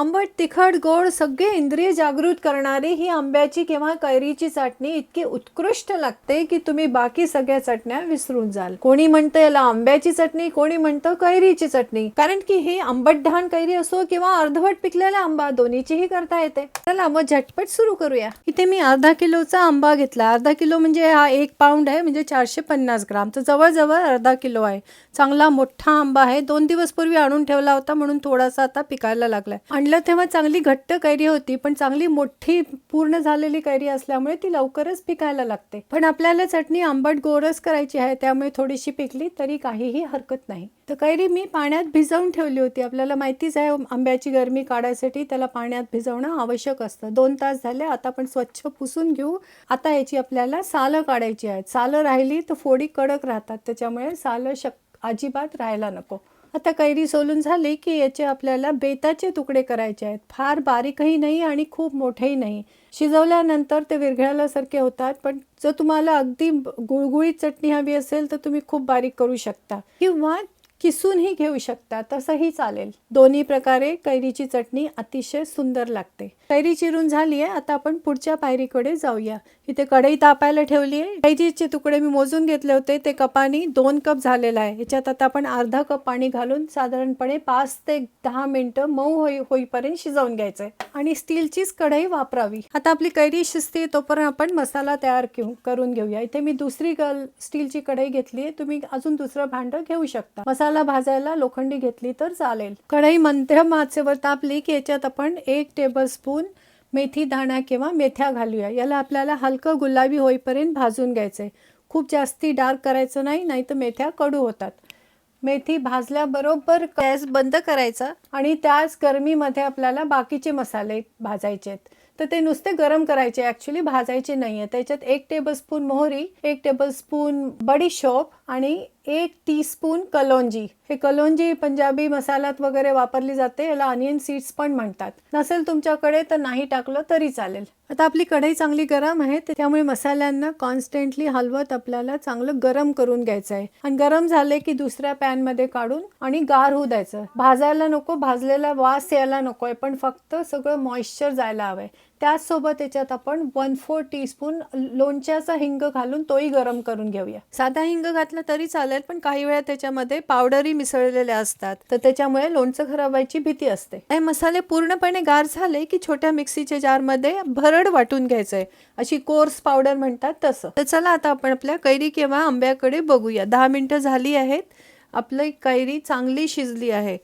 आंबट तिखट गोड सगळे इंद्रिय जागृत करणारी ही आंब्याची किंवा कैरीची चटणी इतकी उत्कृष्ट लागते की तुम्ही बाकी सगळ्या चटण्या विसरून जाल. कोणी म्हणतं याला आंब्याची चटणी कोणी म्हणतं कैरीची चटणी. कारण की ही आंबट ढाण कैरी असो किंवा अर्धवट पिकलेला आंबा दोन्हीचीही करता येते. चला मग झटपट सुरू करूया. इथे मी अर्धा किलोचा आंबा घेतला. अर्धा किलो म्हणजे हा एक पाऊंड आहे म्हणजे चारशे पन्नास ग्राम. तर जवळजवळ अर्धा किलो आहे. चांगला मोठा आंबा आहे. दोन दिवस पूर्वी आणून ठेवला होता म्हणून थोडासा आता पिकायला लागलाय. आणलं तेव्हा चांगली घट्ट कैरी होती पण चांगली मोठी पूर्ण झालेली कैरी असल्यामुळे ती लवकरच पिकायला लागते. पण आपल्याला चटणी आंबट गोरस करायची आहे त्यामुळे थोडीशी पिकली तरी काहीही हरकत नाही. तर कैरी मी पाण्यात भिजवून ठेवली होती. आपल्याला माहितीच आहे आंब्याची गरमी काढायसाठी त्याला पाण्यात भिजवणं आवश्यक असतं. दोन तास झाले आता आपण स्वच्छ पुसून घेऊ. आता याची आपल्याला सालं काढायची आहेत. सालं राहिली तर फोडी कडक राहतात त्याच्यामुळे सालं शक अजिबात राहायला नको. आता कैरी सोलून झाली की याचे आपल्याला बेताचे तुकडे करायचे आहेत. फार बारीकही नाही आणि खूप मोठेही नाही. शिजवल्यानंतर ते विरघळल्यासारखे होतात पण जर तुम्हाला अगदी गुळगुळीत चटणी हवी असेल तर तुम्ही खूप बारीक करू शकता. किंवा किसूनही घेऊ शकता तसंही चालेल. दोन्ही प्रकारे कैरीची चटणी अतिशय सुंदर लागते. कैरी चिरून झाली आहे आता आपण पुढच्या पायरीकडे जाऊया. इथे कढई तापायला ठेवली आहे. कैरीचे तुकडे मी मोजून घेतले होते ते कपानी दोन कप झालेला आहे. याच्यात आता आपण अर्धा कप पाणी घालून साधारणपणे पाच ते दहा मिनिटं मऊ होई होईपर्यंत शिजवून घ्यायचंय. आणि स्टीलचीच कढई वापरावी. आता आपली कैरी शिजते तोपर्यंत आपण मसाला तयार करून घेऊया. इथे मी दुसरी स्टीलची कढई घेतली आहे. तुम्ही अजून दुसरं भांडं घेऊ शकता. मसाला भाजायला लोखंडी घेतली तर चालेल. कढई मध्यम आचेवर तापली की याच्यात आपण एक टेबलस्पून मेथी दाणा किंवा मेथ्या घालूया. याला आपल्याला हलकं गुलाबी होईपर्यंत भाजून घ्यायचंय. खूप जास्ती डार्क करायचं नाही नाही तर मेथ्या कडू होतात. मेथी भाजल्याबरोबर गॅस बंद करायचा आणि त्याच गरमीमध्ये आपल्याला बाकीचे मसाले भाजायचे आहेत तर ते नुसते गरम करायचे. ॲक्च्युली भाजायचे नाही आहे त्याच्यात एक टेबलस्पून मोहरी एक टेबलस्पून बडीशॉप आणि एक टीस्पून कलोंजी. हे कलोंजी पंजाबी मसाल्यात वगैरे वापरली जाते. याला अनियन सीड्स पण म्हणतात. नसेल तुमच्याकडे तर नाही टाकलं तरी चालेल. आता आपली कढई चांगली गरम आहे. त्यामुळे मसाल्यांना कॉन्स्टंटली हलवत आपल्याला चांगलं गरम करून घ्यायचं आहे आणि गरम झाले की दुसऱ्या पॅनमध्ये काढून आणि गार होऊ द्यायचं. भाजायला नको भाजलेला वास यायला नको आहे पण फक्त सगळं मॉइश्चर जायला हवं आहे त्याचसोबत त्याच्यात आपण वन फोर टीस्पून लोणच्याचा हिंग घालून तोही गरम करून घेऊया. साधा हिंग घातला तरी चालेल पण काही वेळा त्याच्यामध्ये पावडरही मिसळलेल्या असतात. तर त्याच्यामुळे लोणचं खराब व्हायची भीती असते. हे मसाले पूर्णपणे गार झाले की छोट्या मिक्सीच्या जारमध्ये भरड वाटून घ्यायचंय. अशी कोर्स पावडर म्हणतात तसं. तर चला आता आपण आपल्या कैरी किंवा आंब्याकडे बघूया. दहा मिनिटं झाली आहेत. आपली कैरी चांगली शिजली आहे.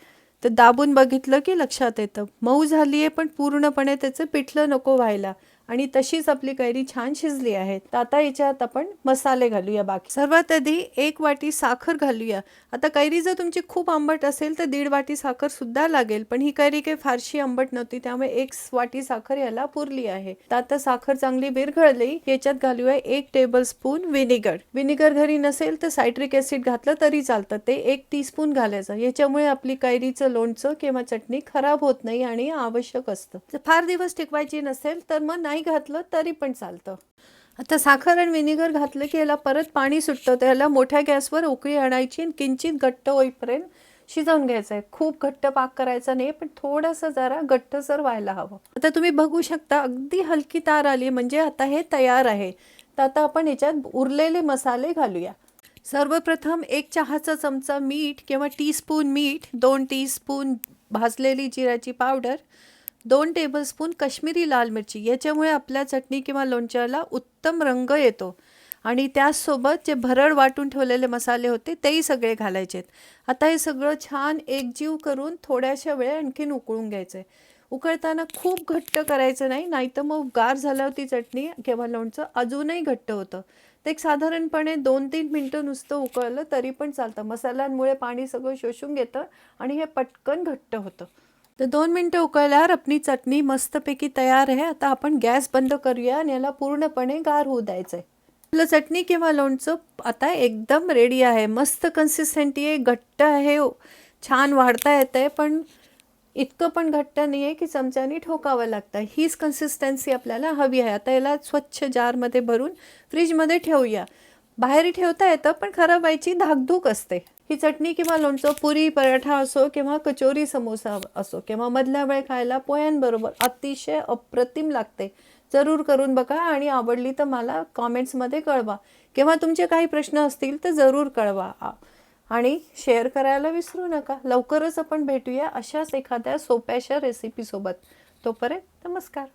तर दाबून बघितलं की लक्षात येतं. मऊ झाली आहे पण पूर्णपणे त्याचं पिठलं नको व्हायला. आणि तशीच आपली कैरी छान शिजली आहे. तर आता याच्यात आपण मसाले घालूया बाकी. सर्वात आधी एक वाटी साखर घालूया. आता कैरी जर तुमची खूप आंबट असेल तर दीड वाटी साखर सुद्धा लागेल पण ही कैरी काही फारशी आंबट नव्हती त्यामुळे एक वाटी साखर याला पुरली आहे. तर आता साखर चांगली विरघळली याच्यात घालूया एक टेबल स्पून विनेगर व्हिनेगर घरी नसेल तर सायट्रिक ऍसिड घातलं तरी चालतं ते एक टीस्पून घालायचं. याच्यामुळे आपली कैरीचं लोणचं किंवा चटणी खराब होत नाही आणि आवश्यक असतं. फार दिवस टिकवायची नसेल तर मग नाही घातलं तरी पण चालतं. आता साखर आणि व्हिनेगर घातलं की याला परत पाणी सुटतं. तर याला मोठ्या गॅसवर उकळी आणायची आणि किंचित घट्ट होईपर्यंत शिजवून घ्यायचं आहे खूप घट्ट पाक करायचा नाही पण थोडंसं जरा घट्टसर व्हायला हवं. आता तुम्ही बघू शकता अगदी हलकी तार आली म्हणजे आता हे तयार आहे. तर आता आपण याच्यात उरलेले मसाले घालूया. सर्वप्रथम एक चहाचा चमचा मीठ किंवा टीस्पून मीठ दोन टीस्पून भाजलेली जिऱ्याची पावडर दोन टेबलस्पून काश्मीरी लाल मिरची. याच्यामुळे आपल्या चटणी किंवा लोणच्याला उत्तम रंग येतो. आणि त्याचसोबत जे भरड वाटून ठेवलेले मसाले होते तेही सगळे घालायचे आहेत. आता हे सगळं छान एकजीव करून थोड्याशा वेळ आणखीन उकळून घ्यायचं आहे उकळताना खूप घट्ट करायचं नाही नाहीतर मग गार झाल्यावर चटणी किंवा लोणचं अजूनही घट्ट होतं. ते एक साधारणपणे दोन तीन मिनटं नुसतं उकळलं तरी पण चालतं. मसाल्यांमुळे पाणी सगळं शोषून घेतं आणि हे पटकन घट्ट होतं. तर दोन मिनटं उकळल्यावर आपली चटणी मस्तपैकी तयार आहे. आता आपण गॅस बंद करूया आणि याला पूर्णपणे गार होऊ द्यायचं आहे आपलं चटणी किंवा लोणचं आता एकदम रेडी आहे. मस्त कन्सिस्टंटी आहे. घट्ट आहे. छान वाढता येतं आहे पण इतकं पण घट्ट नाही आहे की चमच्यानी ठोकावं लागतं. हीच कन्सिस्टन्सी आपल्याला हवी आहे. आता याला स्वच्छ जारमध्ये भरून फ्रीजमध्ये ठेवूया. बाहेर ठेवता येतं पण खराब व्हायची धाकधूक असते. ही चटणी किंवा लोणचं पुरी पराठा असो किंवा कचोरी समोसा असो किंवा मधल्या वेळ खायला पोह्यांबरोबर अतिशय अप्रतिम लागते. जरूर करून बघा आणि आवडली तर मला कॉमेंट्समध्ये कळवा. किंवा तुमचे काही प्रश्न असतील तर जरूर कळवा. आणि शेअर करायला विसरू नका. लवकरच आपण भेटूया अशाच एखाद्या सोप्याशा रेसिपीसोबत तोपर्यंत नमस्कार.